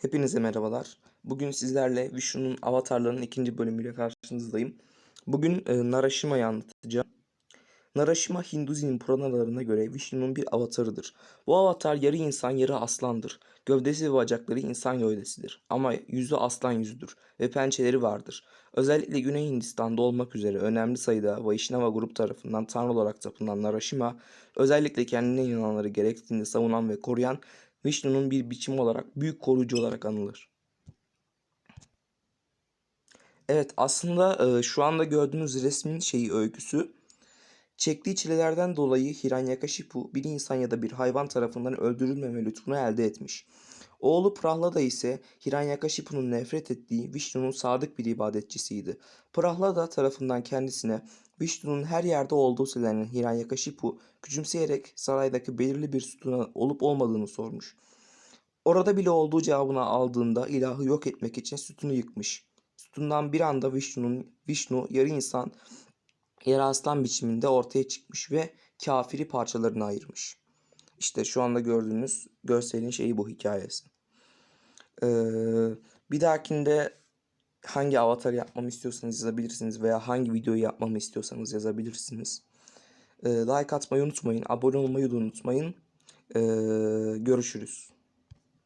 Hepinize merhabalar. Bugün sizlerle Vishnu'nun avatarlarının ikinci bölümüyle karşınızdayım. Bugün e, Narashima'yı anlatacağım. Narashima Hinduizm Puranalarına göre Vishnu'nun bir avatarıdır. Bu avatar yarı insan yarı aslandır. Gövdesi ve bacakları insan gövdesidir. Ama yüzü aslan yüzüdür ve pençeleri vardır. Özellikle Güney Hindistan'da olmak üzere önemli sayıda Vaishnava grup tarafından tanrı olarak tapılan Narashima, özellikle kendine inananları gerektiğinde savunan ve koruyan Vishnu'nun bir biçimi olarak büyük koruyucu olarak anılır. Evet aslında şu anda gördüğünüz resmin şeyi öyküsü çektiği çilelerden dolayı Hiranyakashipu bir insan ya da bir hayvan tarafından öldürülmeme lütfunu elde etmiş. Oğlu Prahlada ise Hiranyakashipu'nun nefret ettiği Vishnu'nun sadık bir ibadetçisiydi. Prahlada tarafından kendisine Vishnu'nun her yerde olduğu söylenen Hiranyakashipu küçümseyerek saraydaki belirli bir sütuna olup olmadığını sormuş. Orada bile olduğu cevabını aldığında ilahı yok etmek için sütunu yıkmış. Sütundan bir anda Vishnu'nun Vishnu yarı insan yarı aslan biçiminde ortaya çıkmış ve kafiri parçalarına ayırmış. İşte şu anda gördüğünüz görselin şeyi bu hikayesi. Ee, bir dahakinde hangi avatar yapmamı istiyorsanız yazabilirsiniz veya hangi videoyu yapmamı istiyorsanız yazabilirsiniz. Ee, like atmayı unutmayın, abone olmayı da unutmayın. Ee, görüşürüz.